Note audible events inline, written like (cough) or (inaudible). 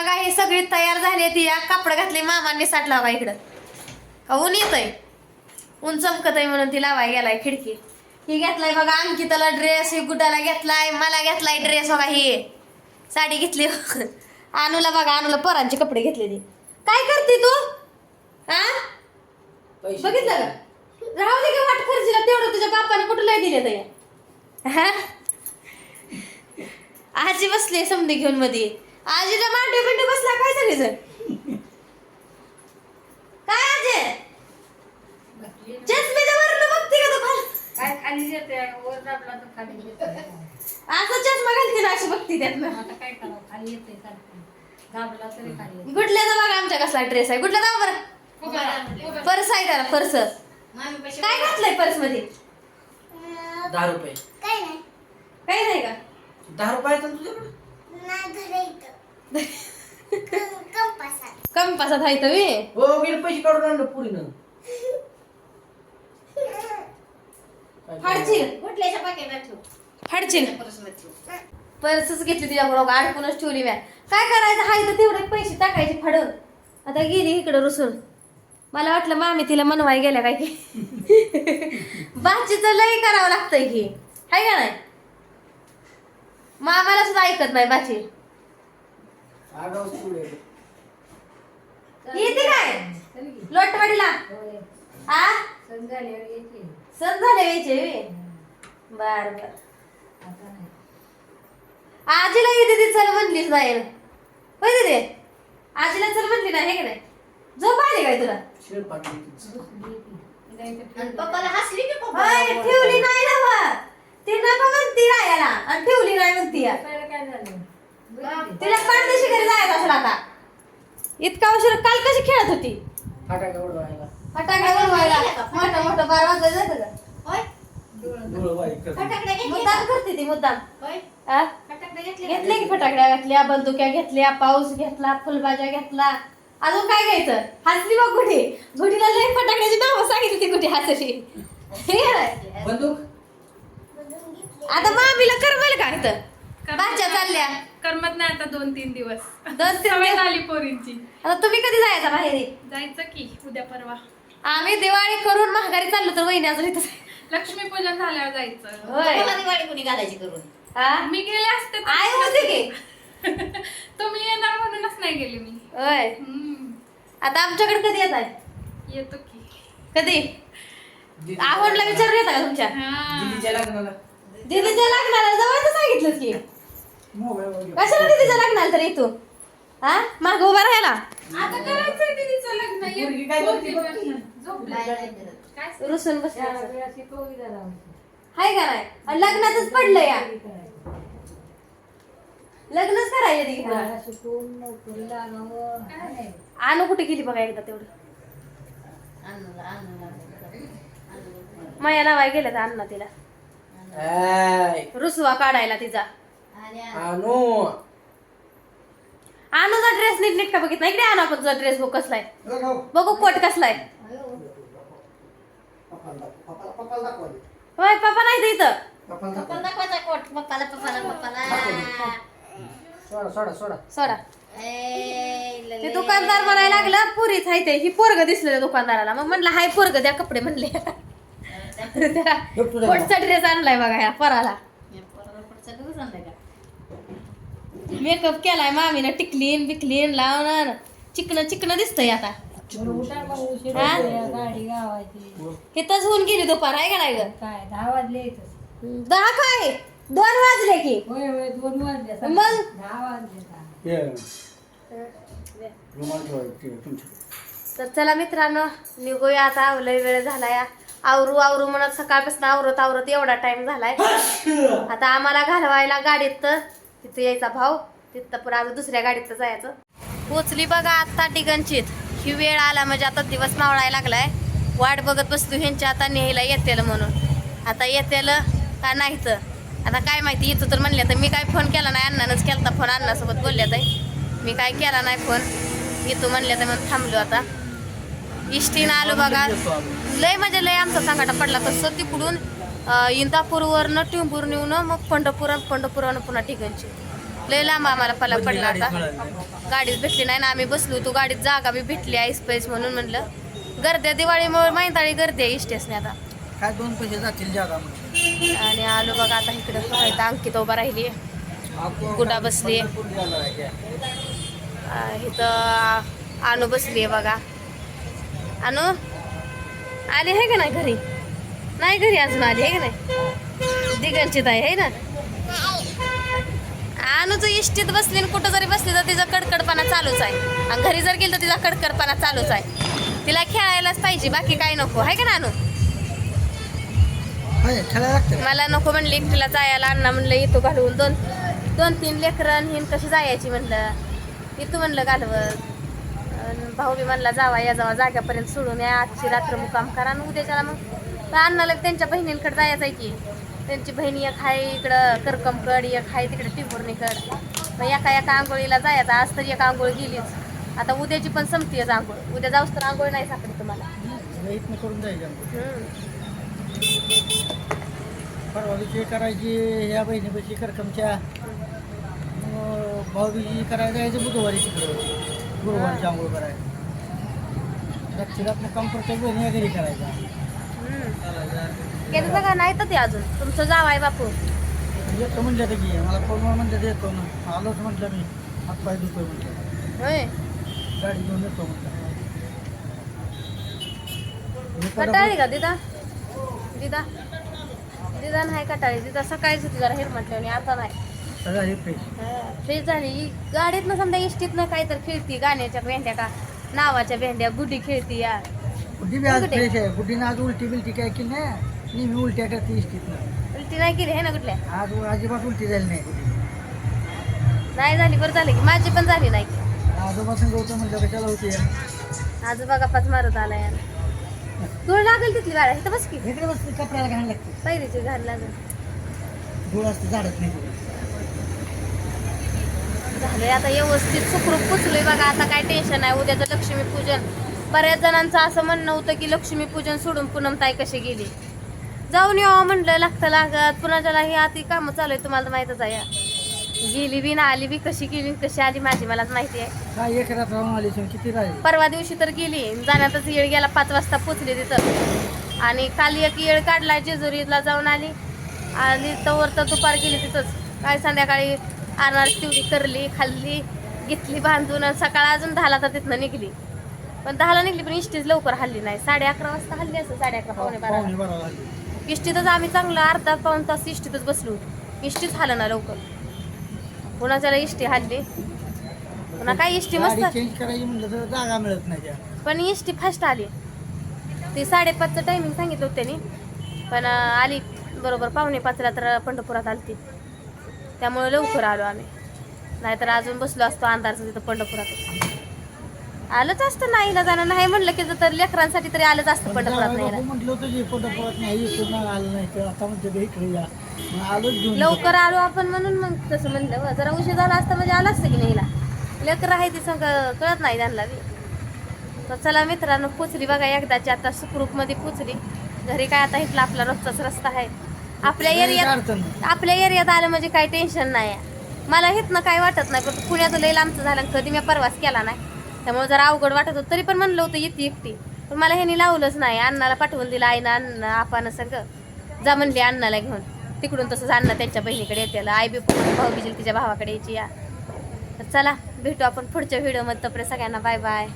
बघा ही सगळी तयार झाली ती या कापड घातले मामांनी साठ लावा इकडं. ऊन येतंय. ऊन चमकत आहे म्हणून ती लावाय गेलाय खिडकी. ही घेतलाय बघा अंकिताला ड्रेस ही गुड्डाला घेतलाय मला घेतलाय ड्रेस बघा ही. साडी घेतली. (laughs) अनुला बघा अनुला पोरांचे कपडे घेतले ती. काय करते तू? हा बघितलं का? राहू दे का वाट खर्चीला तेवढं तुझ्या बापाने कुठं लय दिले तर हा? आजी बसली समधी घेऊन मध्ये आजीला मांडी बिंडी बसला काय सगळेजण काय आजी? चष्मेच्या वरनं बघते का तू? काय खाली येते? वर दाबला तर खाली येते. असं चष्मा घालते ना अशी बघते त्यातनं आता काय करावं? खाली येते सारखं. दाबला तरी खाली येते. गुडल्याचा बघा आमच्या कसला ड्रेस आहे? गुडल्या दाव बरं. पर्स आहे त्याला पर्स. काय घातलंय पर्समध्ये दहा रुपये. काही नाही. का? दहा रुपये तुझ्याकडे? (laughs) कमी पासात आहे तुम्ही हो गेले पैसे काढून आणलं पुरीनं. फाडशील कुठल्याच्या पाकिटात ठेव फाडशील परसमध्ये ठेव पर्सच घेतली तिच्याकडून अडकूनच ठेवली म्या काय करायचं? हाय तर तेवढे पैसे टाकायचे फाडून. आता गेली इकडं रुसून. मला वाटलं मामी तिला मनवाय गेल्या काय की. (laughs) बाचीचं लय करावं लागतंय की. हाय का नाही? मामाला सुद्धा ऐकत नाही बाची आगाऊ येते काय. लोटवाडीला. आ? सण झाल्यावर येते सण झाले यायचे बर बर. आता नाही आजीला येते ती चल म्हणलीच नाही होय तिथे आजीला चल म्हणली नाही हे का नाही? झोप आली काय तुला? शेळ पाठवली. पप्पाला हसली की होय ठेवली नाही ना वा ती नका म्हणती रायाला आणि काय बघितली? तिला पाठदेशी घरी जायचं असेल आता. इतका उशीर काल कशी खेळत होती? फाटा का उडवायला. फटाकडे बनवायला मोठं मोठं बार वाजलं जातं का? होय? डोळं डोळं वाईट करते. फटाकडे घेतले मुद्दाम करते ती मुद्दाम. होय? आ? फटाकडे घेतले घेतले की फटाकड्या घातल्या बंदुक्या घेतल्या पाऊस घेतला फुलभाज्या घेतला अजून काय घ्यायचं? हसली बघ गुढी. गुढीला लय फटाकड्याची नावं सांगितली ती गुढी हसली. हे. काय? बंदूक आता मामीला करमेल का इथं? बाच्या चालल्या. करमत नाही आता दोन तीन दिवस. दोन तीन सवय दिवस. झाली पोरींची. आता तुम्ही कधी जायचा बाहेर? जायचं की उद्या परवा. आम्ही दिवाळी करून महागारी चाललो तर वहिनी अजून इथं लक्ष्मीपूजन झाल्यावर जायचं. होय. दिवाळी कोणी घालायची करून. हा? मी गेले असते तर- आई होती की? (laughs) तुम्ही येणार म्हणूनच नाही गेले मी. होय. हम्म. आता आमच्याकडे कधी येत आहे येतो की. कधी? आवडला विचारून येता का तुमच्या? हा. दीदीच्या लग्नाला. दीदीच्या लग्नाला जवळ सांगितलं की. कशाला दीदीच्या लग्नाला तर येतो हा? माग उभा राहायला. आता करायचंय दीदीचं लग्न. ये- पोरगी काय बघ. की. रुसून. हाय का नाही? आणि लग्नातच पडलं या. लग्नच करायला ती त्याला शिकवून नोकरी लागावं. काय नाही. आणू कुठे गेली बघा एकदा तेवढं. माया लावाय गेल्या तर अण्णा तिला. रुसवा काढायला तिचा. आणि ड्रेस नीट नीट का बघितला? इकडे आणू आपण तुझा ड्रेस बघ कसलाय. बघू कोट कसलाय. होय पप्पा नाही इथं. पप्पाला दाखवायचा कोट. पप्पाला पप्पाला पप्पाला. सोडा सोडा सोडा. सोडा. ए, लले. ते दुकानदार म्हणायला लागलं पुरीच हाय ते. ही पोरग दिसलं दुकानदाराला. मग म्हणलं हाय पोरग द्या कपडे म्हणले. कोटचा ड्रेस आणलाय बघा ह्या पोराला. या पोराला पुढचा दिवस आणलाय का? मेकअप केलाय मामीनं टिकलीन बिकलीन लावणार. चिकन चिकन दिसतंय आता. हा? गाडी गावाची. इथंच होऊन गेली दुपार आहे का नाही ग? काय दहा वाजले इथं. दहा काय? दोन वाजले की. होय होय दोन वाजले सकाळी. मग? दहा वाजले दहा. तर चला मित्रांनो निघूया आता आवलय वेळ झालाय आवरू आवरू म्हणत सकाळपासून आवरत आवरत एवढा टाइम झालाय. (laughs) आता आम्हाला घालवायला गाडीत तर तिथं यायचा भाऊ तिथं पुढे अजून दुसऱ्या गाडीत जायचं. पोचली बघा आता ठिकाणचीत. ही वेळ आला म्हणजे आता दिवस मावळायला लागलाय. वाट बघत बसतो ह्यांच्या आता न्यायला येतेल म्हणून. आता येतेल का नाही तर आता काय माहिती येतो तर म्हणले तर मी काय फोन केला नाही अण्णानंच केलता फोन अण्णासोबत बोलले तर. मी काय केला नाही फोन येतो म्हणले तर मग थांबलो आता. इष्टीनं आलो बघा. लय म्हणजे लय आमचा सांगाटा पडला. तसं तिकडून इंदापूरवरनं टिंबूर नेऊन मग पंढरपूर पंढरपुरानं पुन्हा ठिकाणची. लय लांब आम्हाला पला बदली पडला आता. गाडीच भेटली नाही ना. आम्ही बसलो तू गाडीत जागा बी भेटली आईस पैस म्हणून म्हणलं. गर्दी दिवाळीमुळे मैताळी गर्दी आहे इस्टेसने आता. काय दोन पैसे जातील जागा म्हणजे आणि आलो बघा आता इकडं. अंकित उभा राहिली. गुडा बसली. इथं आणू बसली बघा. आणू आली आहे का नाही घरी? नाही घरी अजून आली आहे का नाही? दिगंचित आहे है ना? आणू जर इष्टीत बसली कुठं जरी बसली तर तिचा कडकडपणा चालूच आहे. आणि घरी जर गेलं तर तिचा कडकडपणा चालूच आहे. तिला खेळायलाच पाहिजे बाकी काही नको. आहे का ना लागतं मला नको म्हणले एकटीला जायला अण्णा म्हणलं येतो घालवून दोन दोन तीन लेकरं हिन कशी जायची म्हणलं? येतो म्हणलं घालवत. अन भाऊ बी म्हणला जावा या जावा जाग्यापर्यंत सोडून या. आजची रात्र मुकाम करा आणि उद्याच्याला मग अण्णाला त्यांच्या बहिणींकडे जायचं आहे की. त्यांची बहिणी एक आहे इकडं करकमकड एक आहे तिकडे टिंबुर्णीकड. मग एका एका आंघोळीला जायचं आज तर एक आंघोळ गेलीच. आता उद्याची पण संपतीच आंघोळ. उद्या जाऊस तर आंघोळ नाही सापडत तुम्हाला. परवा दिवशी करायची ह्या बहिणीपाशी करकमच्या. भाऊबीजी करायला जायचं बुधवारी तिकडं. गुरुवारची आंघोळ करायला दक्षिणात बहिणी या घरी करायचा. गेलं बघा नाही तर ते अजून. तुमचं जाव आहे बापू. येतो म्हणलं तर की मला फोनवर म्हणलं येतो ना. आलोच म्हटलं मी. हात पाय धुतो म्हटलं होय. गाडी घेऊन येतो म्हटलं कटाळी का दिदा? दिदा? दिदा नाही कटाळी. दिदा सकाळीच होती जरा हेर म्हटलं आणि आता नाही. सगळं हे फ्रेश फ्रेश झाली. गाडीतनं समजा इष्टीतनं काहीतरी खेळती गाण्याच्या भेंड्या का नावाच्या भेंड्या गुडी खेळती या. गुड्डी बी आज कुठे? फ्रेश आहे. गुड्डीनं आज उलटी बिलटी काय केली नाही. नेहमी उलट्या करते इष्टीतनं उलटी नाही केली आहे ना कुठल्या? आज अजिबात उलटी झाली नाही नाही झाली बरं झाली की. माझी पण झाली नाही. आजोबासून गौतम म्हणलं कशाला होती. आज बघा पाच मारत आला यार धूळ लागेल तिथली गाड्या इथं बस की. इकडे बस कपड्याला घाण लागते. पहिलीची घाल लागेल. धूळ असते झाडत नाही. झालंय. आता व्यवस्थित सुखरूप पुचलोय बघा. आता काय टेन्शन नाही. उद्याचं लक्ष्मीपूजन. बऱ्याच जणांचं असं म्हणणं होतं की लक्ष्मीपूजन सोडून पूनमताई कशी गेली? जाऊन यावं म्हणलं लागतं लागत. पुन्हा ही आती कामं चालू आहे तुम्हाला माहीतच आहे. गेली बी ना आली बी कशी गेली कशी आली माझी मलाच माहिती आहे. परवा दिवशी तर गेली. जाण्यातच येळ गेला. पाच वाजता पोचली तिथं. आणि काल एक येळ काढला जेजुरीला जाऊन आली. आली तवर तर दुपार गेली तिथंच. काय संध्याकाळी आणणार तेवढी करली खाल्ली घेतली बांधून आणि सकाळ अजून दहाला तर तिथनं निघली. पण दहाला निघली पण इष्टीच लवकर हल्ली नाही. साडे अकरा वाजता हल्ली असं साडे अकरा पावणे बारा. इष्टीतच आम्ही चांगलं अर्धा पाऊन तास इष्टीतच बसलो. इष्टीच हालं ना लवकर. कुणाच्याला इष्टी हल्ली? पुन्हा काय इष्टी मस्त? जागा मिळत नाही पण एसटी फास्ट आली. ती साडेपाचचं टायमिंग सांगितलं होतं त्यांनी. पण आली. बरोबर पावणे पाचला तर पंढरपुरात आली ती त्यामुळे लवकर आलो आम्ही. नाहीतर अजून बसलो असतो अंधारचं तिथं पंढरपुरात. आलंच असतं नाहीला जाणं. नाही म्हणलं की तर लेकरांसाठी तरी आलंच असतं पंढरपुरात नाही नाही नाही नाही लवकर आलो आपण म्हणून मग तसं म्हणलं. जरा उशीर झाला असता म्हणजे आलं असतं की नाही हिला लेकरं आहे ती संग कळत नाही त्यांना बी. तर चला मित्रांनो पोचली बघा एकदाची. आता सुखरूपमध्ये पोचली. घरी काय आता इथला आपला रोजचाच रस्ता आहे. आपल्या एरियात. आपल्या एरियात आलं म्हणजे काही टेन्शन नाही मला इथनं काय वाटत नाही पण पुण्याचं लई लांबचं झालं कधी मी परवास केला नाही. त्यामुळे जरा अवघड वाटत होतं तरी पण म्हणलं होतं येते एकटी. पण मला ह्यानी लावलंच नाही. अण्णाला पाठवून दिलं आईनं अण्णा आपण सगळं. जा म्हणली अण्णाला घेऊन. तिकडून तसंच अण्णा त्यांच्या बहिणीकडे येते आई बी भाऊ बिजील तिच्या भावाकडे यायची या. तर चला भेटू आपण पुढच्या व्हिडिओमध्ये तोपर्यंत सगळ्यांना बाय बाय